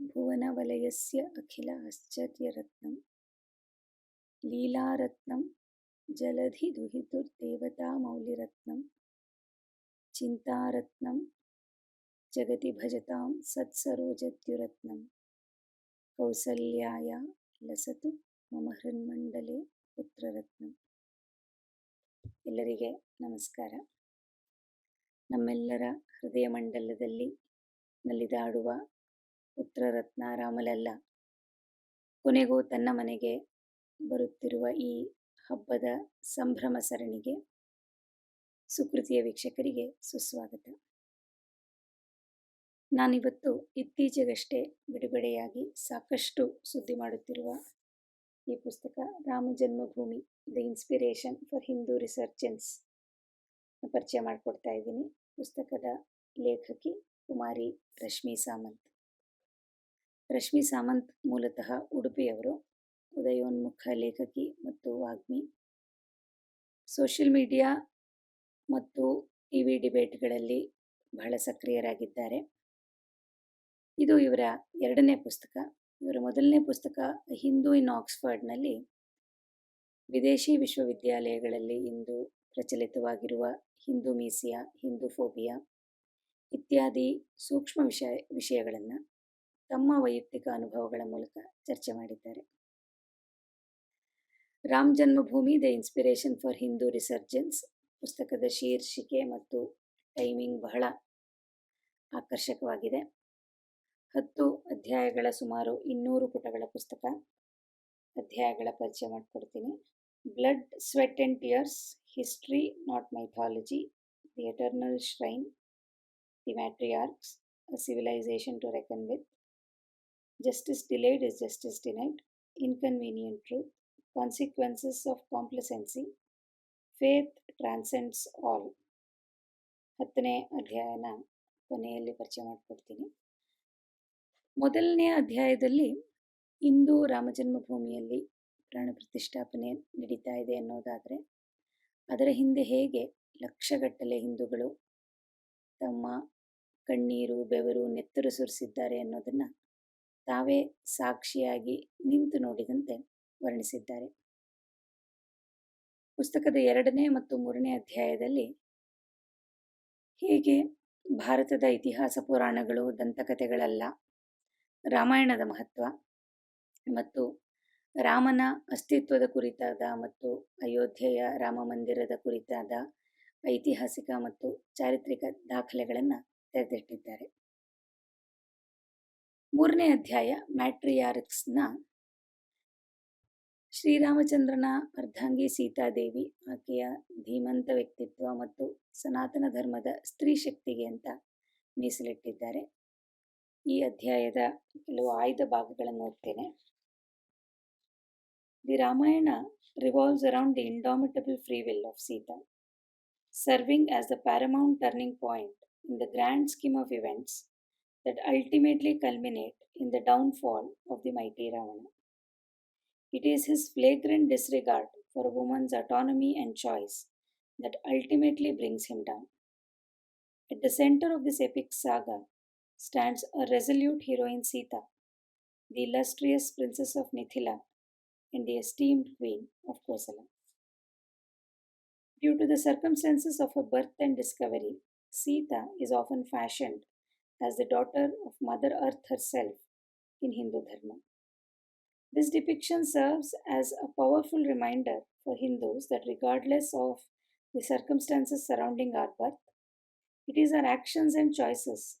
विद्यालयस्य अखिल आश्चर्यरत्नं लीलारत्नं जलधिदुहितुर्देवतामौलिरत्नं चिन्तारत्नं जगति भजतां सत्सरोजद्युरत्नं कौसल्याया ಲಸತು ಮಮ ಹೃನ್ಮಂಡಲೆ ಪುತ್ರರತ್ನ ಎಲ್ಲರಿಗೆ ನಮಸ್ಕಾರ ನಮ್ಮೆಲ್ಲರ ಹೃದಯ ಮಂಡಲದಲ್ಲಿ ನಲಿದಾಡುವ ಪುತ್ರರತ್ನ ರಾಮಲಲ್ಲ. ಕೊನೆಗೂ ತನ್ನ ಮನೆಗೆ ಬರುತ್ತಿರುವ ಈ ಹಬ್ಬದ ಸಂಭ್ರಮ ಸರಣಿಗೆ ಸುಕೃತಿಯ ವೀಕ್ಷಕರಿಗೆ ಸುಸ್ವಾಗತ. ನಾನಿವತ್ತು ಇತ್ತೀಚೆಗಷ್ಟೇ ಬಿಡುಗಡೆಯಾಗಿ ಸಾಕಷ್ಟು ಸುದ್ದಿ ಮಾಡುತ್ತಿರುವ ಈ ಪುಸ್ತಕ Rama Janmabhoomi, the inspiration for Hindu resurgence ಪರಿಚಯ ಮಾಡಿಕೊಡ್ತಾ ಇದ್ದೀನಿ. ಪುಸ್ತಕದ ಲೇಖಕಿ ಕುಮಾರಿ ರಶ್ಮಿ ಸಾಮಂತ್. ರಶ್ಮಿ ಸಾಮಂತ್ ಮೂಲತಃ ಉಡುಪಿಯವರು, ಉದಯೋನ್ಮುಖ ಲೇಖಕಿ ಮತ್ತು ವಾಗ್ಮಿ. ಸೋಷಿಯಲ್ ಮೀಡಿಯಾ ಮತ್ತು ಟಿ ವಿ ಡಿಬೇಟ್ಗಳಲ್ಲಿ ಬಹಳ ಸಕ್ರಿಯರಾಗಿದ್ದಾರೆ. ಇದು ಇವರ ಎರಡನೇ ಪುಸ್ತಕ. ಇವರ ಮೊದಲನೇ ಪುಸ್ತಕ ಹಿಂದೂ ಇನ್ ಆಕ್ಸ್ಫರ್ಡ್ನಲ್ಲಿ ವಿದೇಶಿ ವಿಶ್ವವಿದ್ಯಾಲಯಗಳಲ್ಲಿ ಇಂದು ಪ್ರಚಲಿತವಾಗಿರುವ ಹಿಂದೂ ಮೀಸಿಯಾ, ಹಿಂದೂ ಫೋಬಿಯಾ. ಇತ್ಯಾದಿ ಸೂಕ್ಷ್ಮ ವಿಷಯ, ವಿಷಯಗಳನ್ನು ತಮ್ಮ ವೈಯಕ್ತಿಕ ಅನುಭವಗಳ ಮೂಲಕ ಚರ್ಚೆ ಮಾಡಿದ್ದಾರೆ. Ram Janmabhoomi, the inspiration for Hindu resurgence, ಪುಸ್ತಕದ ಶೀರ್ಷಿಕೆ ಮತ್ತು ಟೈಮಿಂಗ್ ಬಹಳ ಆಕರ್ಷಕವಾಗಿದೆ. ಹತ್ತು ಅಧ್ಯಾಯಗಳ ಸುಮಾರು ಇನ್ನೂರು ಪುಟಗಳ ಪುಸ್ತಕ ಅಧ್ಯಾಯಗಳ ಪರಿಚಯ ಮಾಡಿಕೊಡ್ತೀನಿ. Blood sweat and tears history not mythology the eternal shrine the matriarchs, a civilization to reckon with. Justice delayed is justice denied, inconvenient truth, consequences of complacency faith transcends all ಹತ್ತನೇ ಅಧ್ಯಾಯನ ಕೊನೆಯಲ್ಲಿ ಪರಿಚಯ ಮಾಡಿಕೊಡ್ತೀನಿ. ಮೊದಲನೇ ಅಧ್ಯಾಯದಲ್ಲಿ ಇಂದು ರಾಮಜನ್ಮಭೂಮಿಯಲ್ಲಿ ಪ್ರಾಣ ಪ್ರತಿಷ್ಠಾಪನೆ ನಡೀತಾ ಇದೆ ಅನ್ನೋದಾದರೆ ಅದರ ಹಿಂದೆ ಹೇಗೆ ಲಕ್ಷಗಟ್ಟಲೆ ಹಿಂದೂಗಳು ತಮ್ಮ ಕಣ್ಣೀರು, ಬೆವರು ನೆತ್ತರು ಸುರಿಸಿದ್ದಾರೆ ಅನ್ನೋದನ್ನು ತಾವೇ ಸಾಕ್ಷಿಯಾಗಿ ನಿಂತು ನೋಡಿದಂತೆ ವರ್ಣಿಸಿದ್ದಾರೆ. ಪುಸ್ತಕದ ಎರಡನೇ ಮತ್ತು ಮೂರನೇ ಅಧ್ಯಾಯದಲ್ಲಿ ಹೇಗೆ ಭಾರತದ ಇತಿಹಾಸ ಪುರಾಣಗಳು, ದಂತಕಥೆಗಳಲ್ಲ, ರಾಮಾಯಣದ ಮಹತ್ವ ಮತ್ತು ರಾಮನ ಅಸ್ತಿತ್ವದ ಕುರಿತಾದ ಮತ್ತು ಅಯೋಧ್ಯೆಯ ರಾಮ ಮಂದಿರದ ಕುರಿತಾದ ಐತಿಹಾಸಿಕ ಮತ್ತು ಚಾರಿತ್ರಿಕ ದಾಖಲೆಗಳನ್ನು ತೆರೆದಿಟ್ಟಿದ್ದಾರೆ. ಮೂರನೇ ಅಧ್ಯಾಯ, ಮ್ಯಾಟ್ರಿಯಾರಿಕ್ಸ್ನ ಶ್ರೀರಾಮಚಂದ್ರನ ಅರ್ಧಾಂಗಿ ಸೀತಾದೇವಿ, ಆಕೆಯ ಧೀಮಂತ ವ್ಯಕ್ತಿತ್ವ ಮತ್ತು ಸನಾತನ ಧರ್ಮದ ಸ್ತ್ರೀ ಶಕ್ತಿಗೆ ಅಂತ ಮೀಸಲಿಟ್ಟಿದ್ದಾರೆ. ಈ ಅಧ್ಯಾಯದ ಕೆಲವು ಆಯ್ದ ಭಾಗಗಳನ್ನು ಓದ್ತೇನೆ. The Ramayana revolves around the indomitable free will of Sita. serving as the paramount turning point in the grand scheme of events that ultimately culminate in the downfall of the mighty Ravana. It is his flagrant disregard for a woman's autonomy and choice that ultimately brings him down. At the center of this epic saga stands a resolute heroine Sita, the illustrious princess of Nithila, and the esteemed queen of Kosala. Due to the circumstances of her birth and discovery, Sita is often fashioned as the daughter of Mother Earth herself in Hindu Dharma. This depiction serves as a powerful reminder for Hindus that regardless of the circumstances surrounding our birth, it is our actions and choices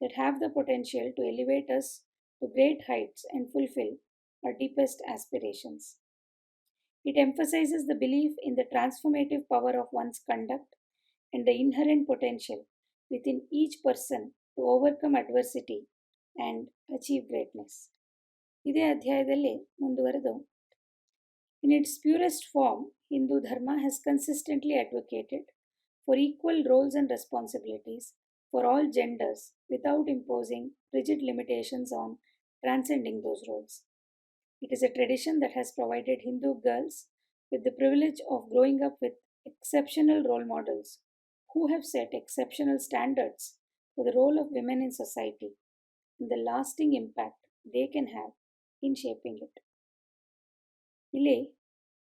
that have the potential to elevate us to great heights and fulfill our deepest aspirations. It emphasizes the belief in the transformative power of one's conduct and the inherent potential within each person to overcome adversity and achieve greatness. ಇದೇ ಅಧ್ಯಾಯದಲ್ಲಿ ಮುಂದುವರೆದು in its purest form Hindu dharma has consistently advocated for equal roles and responsibilities for all genders without imposing rigid limitations on transcending those roles it is a tradition that has provided Hindu girls with the privilege of growing up with exceptional role models who have set exceptional standards for the role of women in society and the lasting impact they can have in shaping it. ಇಲ್ಲಿ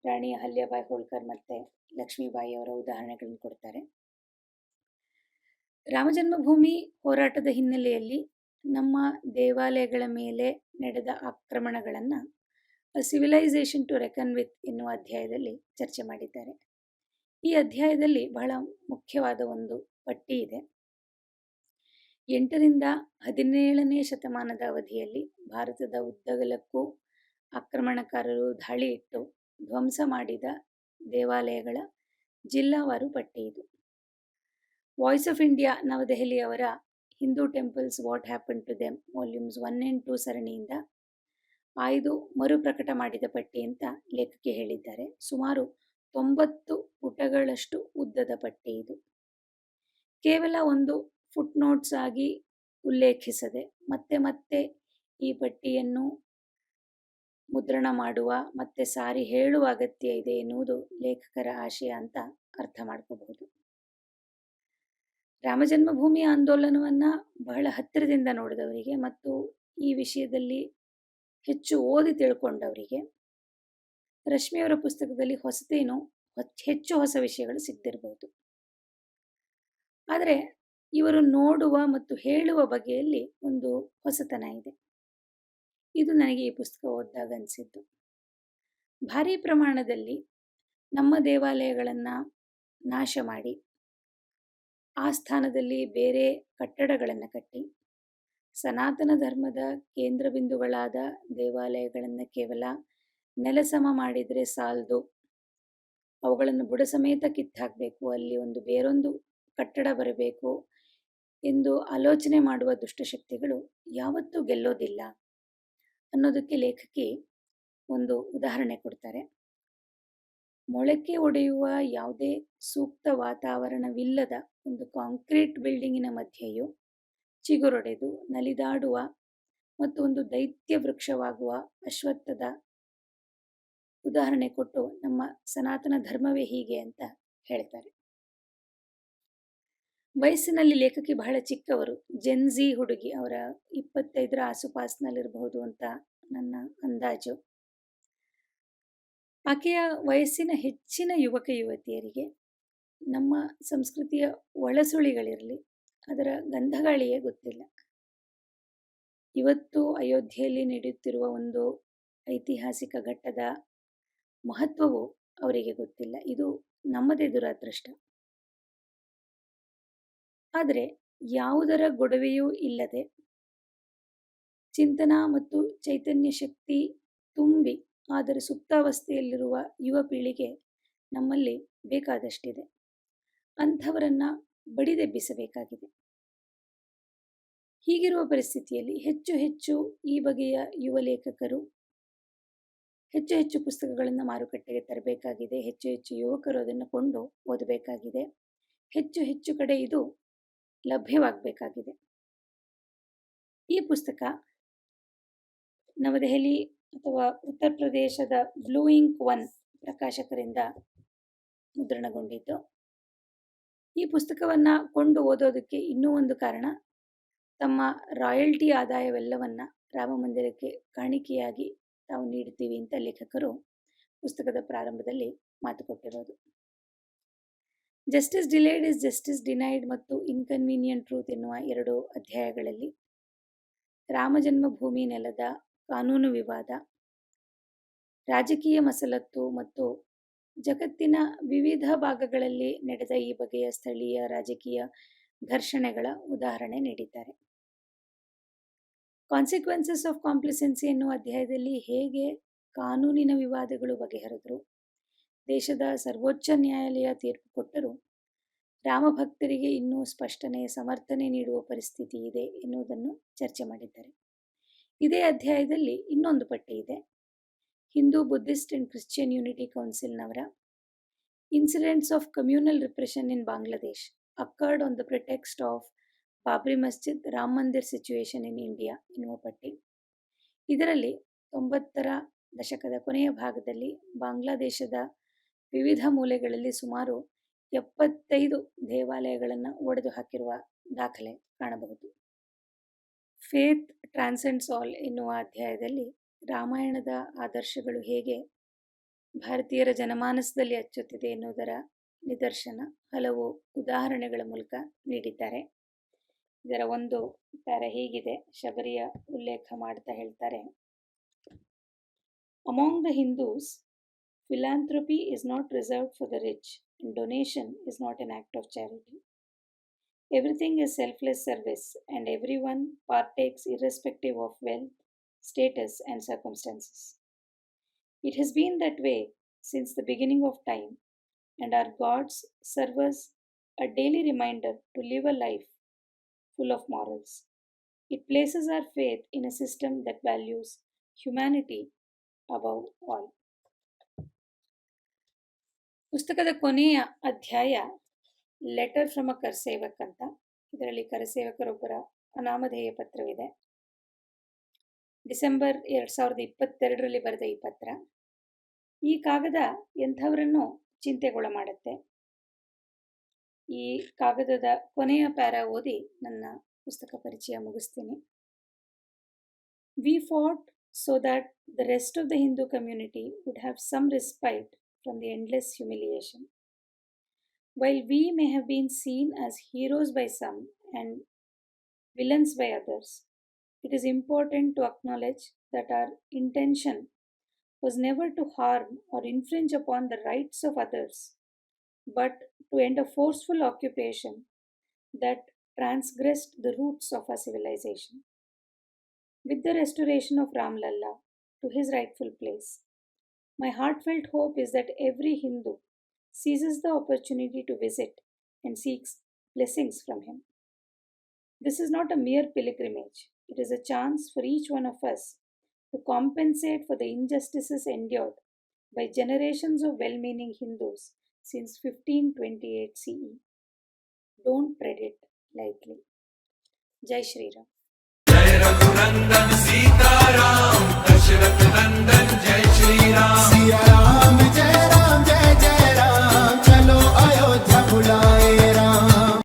ರಾಣಿ ಅಹಲ್ಯಾಬಾಯಿ ಹೋಳ್ಕರ್ ಮತ್ತು ಲಕ್ಷ್ಮೀಬಾಯಿ ಅವರ ಉದಾಹರಣೆಗಳನ್ನು ಕೊಡ್ತಾರೆ ರಾಮಜನ್ಮಭೂಮಿ ಹೋರಾಟದ ಹಿನ್ನೆಲೆಯಲ್ಲಿ ನಮ್ಮ ದೇವಾಲಯಗಳ ಮೇಲೆ ನಡೆದ ಆಕ್ರಮಣಗಳನ್ನು ಸಿವಿಲೈಸೇಷನ್ ಟು ರೆಕನ್ ವಿತ್ ಎನ್ನುವ ಅಧ್ಯಾಯದಲ್ಲಿ ಚರ್ಚೆ ಮಾಡಿದ್ದಾರೆ. ಈ ಅಧ್ಯಾಯದಲ್ಲಿ ಬಹಳ ಮುಖ್ಯವಾದ ಒಂದು ಪಟ್ಟಿ ಇದೆ. ಎಂಟರಿಂದ ಹದಿನೇಳನೇ ಶತಮಾನದ ಅವಧಿಯಲ್ಲಿ ಭಾರತದ ಉದ್ದಗಲಕ್ಕೂ ಆಕ್ರಮಣಕಾರರು ದಾಳಿ ಇಟ್ಟು ಧ್ವಂಸ ಮಾಡಿದ ದೇವಾಲಯಗಳ ಜಿಲ್ಲಾವಾರು ಪಟ್ಟಿ ಇದು. Voice of India ನವದೆಹಲಿಯವರ Hindu temples what happen to them volumes one and two ಸರಣಿಯಿಂದ ಆಯ್ದು ಮರುಪ್ರಕಟ ಮಾಡಿದ ಪಟ್ಟಿ ಅಂತ ಲೇಖಕಿ ಹೇಳಿದ್ದಾರೆ. ಸುಮಾರು ತೊಂಬತ್ತು ಪುಟಗಳಷ್ಟು ಉದ್ದದ ಪಟ್ಟಿ ಇದು. ಕೇವಲ ಒಂದು ಫುಟ್ ನೋಟ್ಸ್ ಆಗಿ ಉಲ್ಲೇಖಿಸದೆ ಮತ್ತೆ ಮತ್ತೆ ಈ ಪಟ್ಟಿಯನ್ನು ಮುದ್ರಣ ಮಾಡುವ, ಮತ್ತೆ ಸಾರಿ ಹೇಳುವ ಅಗತ್ಯ ಇದೆ ಎನ್ನುವುದು ಲೇಖಕರ ಆಶಯ ಅಂತ ಅರ್ಥ ಮಾಡ್ಕೋಬಹುದು. ರಾಮಜನ್ಮಭೂಮಿ ಆಂದೋಲನವನ್ನ ಬಹಳ ಹತ್ತಿರದಿಂದ ನೋಡಿದವರಿಗೆ ಮತ್ತು ಈ ವಿಷಯದಲ್ಲಿ ಹೆಚ್ಚು ಓದಿ ತಿಳ್ಕೊಂಡವರಿಗೆ ರಶ್ಮಿಯವರ ಪುಸ್ತಕದಲ್ಲಿ ಹೊಸತೇನು ಹೆಚ್ಚು ಹೊಸ ವಿಷಯಗಳು ಸಿಗ್ತಿರ್ಬೋದು. ಆದರೆ ಇವರು ನೋಡುವ ಮತ್ತು ಹೇಳುವ ಬಗೆಯಲ್ಲಿ ಒಂದು ಹೊಸತನ ಇದೆ. ಇದು ನನಗೆ ಈ ಪುಸ್ತಕ ಓದಿದಾಗ ಅನಿಸಿದ್ದು. ಭಾರೀ ಪ್ರಮಾಣದಲ್ಲಿ ನಮ್ಮ ದೇವಾಲಯಗಳನ್ನು ನಾಶ ಮಾಡಿ ಆ ಸ್ಥಾನದಲ್ಲಿ ಬೇರೆ ಕಟ್ಟಡಗಳನ್ನು ಕಟ್ಟಿ. ಸನಾತನ ಧರ್ಮದ ಕೇಂದ್ರ ಬಿಂದುಗಳಾದ ದೇವಾಲಯಗಳನ್ನು ಕೇವಲ ನೆಲಸಮ ಮಾಡಿದರೆ ಸಾಲದು. ಅವುಗಳನ್ನು ಬುಡ ಸಮೇತ ಕಿತ್ತಾಕಬೇಕು, ಅಲ್ಲಿ ಒಂದು ಬೇರೊಂದು ಕಟ್ಟಡ ಬರಬೇಕು ಎಂದು ಆಲೋಚನೆ ಮಾಡುವ ದುಷ್ಟಶಕ್ತಿಗಳು ಯಾವತ್ತೂ ಗೆಲ್ಲೋದಿಲ್ಲ ಅನ್ನೋದಕ್ಕೆ ಲೇಖಕಿ ಒಂದು ಉದಾಹರಣೆ ಕೊಡ್ತಾರೆ. ಮೊಳಕೆ ಒಡೆಯುವ ಯಾವುದೇ ಸೂಕ್ತ ವಾತಾವರಣವಿಲ್ಲದ ಒಂದು ಕಾಂಕ್ರೀಟ್ ಬಿಲ್ಡಿಂಗಿನ ಮಧ್ಯೆಯೂ ಚಿಗುರೊಡೆದು ನಲಿದಾಡುವ ಮತ್ತು ಒಂದು ದೈತ್ಯ ವೃಕ್ಷವಾಗುವ ಅಶ್ವತ್ಥದ ಉದಾಹರಣೆ ಕೊಟ್ಟು ನಮ್ಮ ಸನಾತನ ಧರ್ಮವೇ ಹೀಗೆ ಅಂತ ಹೇಳ್ತಾರೆ. ವಯಸ್ಸಿನಲ್ಲಿ ಲೇಖಕಿ ಬಹಳ ಚಿಕ್ಕವರು ಜೆನ್ಜಿ ಹುಡುಗಿ, ಅವರ ಇಪ್ಪತ್ತೈದರ ಆಸುಪಾಸಿನಲ್ಲಿರಬಹುದು ಅಂತ ನನ್ನ ಅಂದಾಜು. ಆಕೆಯ ವಯಸ್ಸಿನ ಹೆಚ್ಚಿನ ಯುವಕ ಯುವತಿಯರಿಗೆ ನಮ್ಮ ಸಂಸ್ಕೃತಿಯ ಒಳಸುಳಿಗಳಿರಲಿ, ಅದರ ಗಂಧಗಾಳಿಯೇ ಗೊತ್ತಿಲ್ಲ. ಇವತ್ತು ಅಯೋಧ್ಯೆಯಲ್ಲಿ ನಡೆಯುತ್ತಿರುವ ಒಂದು ಐತಿಹಾಸಿಕ ಘಟ್ಟದ ಮಹತ್ವವು ಅವರಿಗೆ ಗೊತ್ತಿಲ್ಲ. ಇದು ನಮ್ಮದೇ ದುರಾದೃಷ್ಟ. ಆದರೆ ಯಾವುದರ ಗೊಡವೆಯೂ ಇಲ್ಲದೆ ಚಿಂತನಾ ಮತ್ತು ಚೈತನ್ಯ ಶಕ್ತಿ ತುಂಬಿ, ಆದರೆ ಸುಪ್ತಾವಸ್ಥೆಯಲ್ಲಿರುವ ಯುವ ಪೀಳಿಗೆ ನಮ್ಮಲ್ಲಿ ಬೇಕಾದಷ್ಟಿದೆ. ಅಂಥವರನ್ನ ಬಡಿದೆಬ್ಬಿಸಬೇಕಾಗಿದೆ. ಹೀಗಿರುವ ಪರಿಸ್ಥಿತಿಯಲ್ಲಿ ಹೆಚ್ಚು ಹೆಚ್ಚು ಈ ಬಗೆಯ ಯುವ ಲೇಖಕರು ಹೆಚ್ಚು ಹೆಚ್ಚು ಪುಸ್ತಕಗಳನ್ನು ಮಾರುಕಟ್ಟೆಗೆ ತರಬೇಕಾಗಿದೆ. ಹೆಚ್ಚು ಹೆಚ್ಚು ಯುವಕರು ಅದನ್ನು ಕೊಂಡು ಓದಬೇಕಾಗಿದೆ. ಹೆಚ್ಚು ಹೆಚ್ಚು ಕಡೆ ಇದು ಲಭ್ಯವಾಗಬೇಕಾಗಿದೆ. ಈ ಪುಸ್ತಕ ನವದೆಹಲಿ ಅಥವಾ ಉತ್ತರ ಪ್ರದೇಶದ ಬ್ಲೂ ಇಂಕ್ ಒನ್ ಪ್ರಕಾಶಕರಿಂದ ಮುದ್ರಣಗೊಂಡಿದ್ದು. ಈ ಪುಸ್ತಕವನ್ನು ಕೊಂಡು ಓದೋದಕ್ಕೆ ಇನ್ನೂ ಒಂದು ಕಾರಣ, ತಮ್ಮ ರಾಯಲ್ಟಿ ಆದಾಯವೆಲ್ಲವನ್ನ ರಾಮ ಮಂದಿರಕ್ಕೆ ಕಾಣಿಕೆಯಾಗಿ ತಾವು ನೀಡ್ತೀವಿ ಅಂತ ಲೇಖಕರು ಪುಸ್ತಕದ ಪ್ರಾರಂಭದಲ್ಲಿ ಮಾತು ಕೊಟ್ಟಿರೋದು. Justice delayed is justice denied ಮತ್ತು ಇನ್ಕನ್ವೀನಿಯಂಟ್ ಟ್ರೂತ್ ಎನ್ನುವ ಎರಡು ಅಧ್ಯಾಯಗಳಲ್ಲಿ ರಾಮ ಜನ್ಮಭೂಮಿ ನೆಲದ ಕಾನೂನು ವಿವಾದ, ರಾಜಕೀಯ ಮಸಲತ್ತು ಮತ್ತು ಜಗತ್ತಿನ ವಿವಿಧ ಭಾಗಗಳಲ್ಲಿ ನಡೆದ ಈ ಬಗೆಯ ಸ್ಥಳೀಯ ರಾಜಕೀಯ ಘರ್ಷಣೆಗಳ ಉದಾಹರಣೆ ನೀಡಿದ್ದಾರೆ. ಕಾನ್ಸಿಕ್ವೆನ್ಸಸ್ ಆಫ್ ಕಾಂಪ್ಲಿಸೆನ್ಸಿ ಎನ್ನುವ ಅಧ್ಯಾಯದಲ್ಲಿ ಹೇಗೆ ಕಾನೂನಿನ ವಿವಾದಗಳು ಬಗೆಹರಿದ್ರು, ದೇಶದ ಸರ್ವೋಚ್ಚ ನ್ಯಾಯಾಲಯ ತೀರ್ಪು ಕೊಟ್ಟರೂ ರಾಮಭಕ್ತರಿಗೆ ಇನ್ನೂ ಸ್ಪಷ್ಟನೆ, ಸಮರ್ಥನೆ ನೀಡುವ ಪರಿಸ್ಥಿತಿ ಇದೆ ಎನ್ನುವುದನ್ನು ಚರ್ಚೆ ಮಾಡಿದ್ದಾರೆ. ಇದೇ ಅಧ್ಯಾಯದಲ್ಲಿ ಇನ್ನೊಂದು ಪಟ್ಟಿ ಇದೆ. Hindu Buddhist and Christian unity ಕೌನ್ಸಿಲ್ನವರ incidents of communal repression in Bangladesh occurred on the pretext of Babri Masjid Ram Mandir situation in India ಎನ್ನುವ ಪಟ್ಟಿ. ಇದರಲ್ಲಿ ತೊಂಬತ್ತರ ದಶಕದ ಕೊನೆಯ ಭಾಗದಲ್ಲಿ ಬಾಂಗ್ಲಾದೇಶದ ವಿವಿಧ ಮೂಲೆಗಳಲ್ಲಿ ಸುಮಾರು ಎಪ್ಪತ್ತೈದು ದೇವಾಲಯಗಳನ್ನು ಒಡೆದು ಹಾಕಿರುವ ದಾಖಲೆ ಕಾಣಬಹುದು. ಫೇತ್ ಟ್ರಾನ್ಸೆಂಡ್ಸ್ ಆಲ್ ಎನ್ನುವ ಅಧ್ಯಾಯದಲ್ಲಿ ರಾಮಾಯಣದ ಆದರ್ಶಗಳು ಹೇಗೆ ಭಾರತೀಯರ ಜನಮಾನಸದಲ್ಲಿ ಅಚ್ಚುತ್ತಿದೆ ಎನ್ನುವುದರ ನಿದರ್ಶನ ಹಲವು ಉದಾಹರಣೆಗಳ ಮೂಲಕ ನೀಡಿದ್ದಾರೆ. ಇದರ ಒಂದು ಪ್ಯಾರ ಹೀಗಿದೆ. ಶಬರಿಯ ಉಲ್ಲೇಖ ಮಾಡ್ತಾ ಹೇಳ್ತಾರೆ. Among the Hindus philanthropy is not reserve for the rich donation is not an act of charity Everything is selfless service, and everyone partakes irrespective of wealth, status, and circumstances. It has been that way since the beginning of time, and our gods serve us a daily reminder to live a life full of morals. It places our faith in a system that values humanity above all. ಪುಸ್ತಕದ ಕೊನೆಯ ಅಧ್ಯಾಯ letter from a Karsevak ಅಂತ ಇದರಲ್ಲಿ ಕರಸೇವಕರೊಬ್ಬರ ಅನಾಮಧೇಯ ಪತ್ರವಿದೆ December ಎರಡು ಸಾವಿರದ ಇಪ್ಪತ್ತೆರಡರಲ್ಲಿ ಬರೆದ ಈ ಪತ್ರ ಈ ಕಾಗದ ಎಂಥವರನ್ನು ಚಿಂತೆಗೊಳ ಮಾಡುತ್ತೆ. ಈ ಕಾಗದದ ಕೊನೆಯ ಪ್ಯಾರ ಓದಿ ನನ್ನ ಪುಸ್ತಕ ಪರಿಚಯ ಮುಗಿಸ್ತೀನಿ. We fought so that the rest of the Hindu community would have some respite from the endless humiliation while we may have been seen as heroes by some and villains by others, it is important to acknowledge that our intention was never to harm or infringe upon the rights of others, but to end a forceful occupation that transgressed the roots of our civilization. With the restoration of Ram Lalla to his rightful place, my heartfelt hope is that every Hindu seizes the opportunity to visit and seeks blessings from him. This is not a mere pilgrimage, it is a chance for each one of us to compensate for the injustices endured by generations of well meaning Hindus since 1528 CE. Don't tread it lightly. Jai Shri Ram. Jai Raghunandan Sita Ram, Jai Shri Ram. Ram, Jai Ram, Jai Jai.